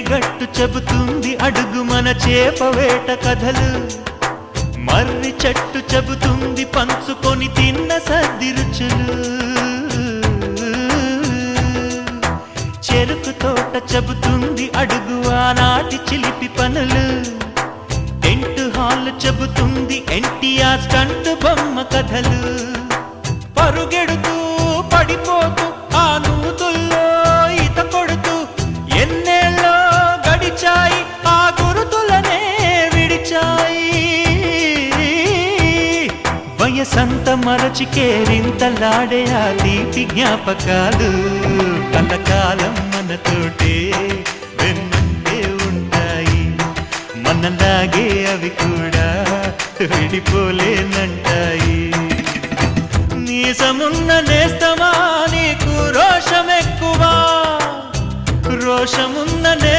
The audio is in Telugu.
గట్టు చెబుతుంది అడుగు మన చేపవేట కథలు. మర్రి చెట్టు చెబుతుంది పంచుకొని తిన్న సర్ది రుచులు. చెరుకు తోట చెబుతుంది అడుగు ఆనాటి చిలిపి పనులు. టెంట్ హాల్ చెబుతుంది ఎన్టీఆర్ స్టంట్ బొమ్మ కథలు. పరుగెడుతూ పడిపోతూ వయసంత మరచి కేరింతలాడే ఆ తీపి జ్ఞాపకాలు కలకాలం మనతోటే వెన్నంటే ఉంటాయి. మనలాగే అవి కూడా విడిపోలేనంటాయి. నీసమున్న నేస్తమా నీకు రోషమెక్కువా? రోషమున్న నేస్త